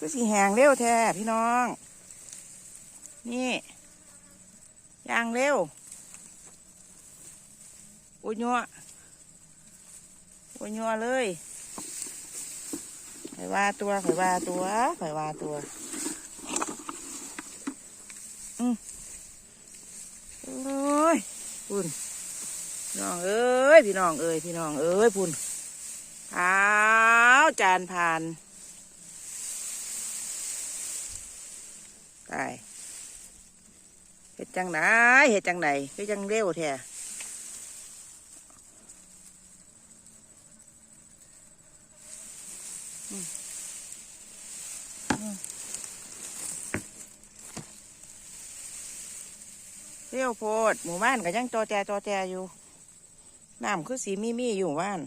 คือสีแหงเร็วแท้พี่น้อง นี่ยางเร็วอุ้ยยัวอุ้ยยัวเลยข่อยว่าตัวข่อยว่าตัวข่อยว่าตัว อืมโอ้ยพุ่นน้องเอ้ย พี่น้องเอ้ย พี่น้องเอ้ยพุ่นอ้าวจานผ่าน ตายเฮ็ดจังไหนเฮ็ดจังไหนเฮ็ดจังเร็วแท้อืมอืมเร็วโพดหมู่บ้านก็ยังจอแจจอแจอยู่น้ำคือสีมีมีอยู่บ้าน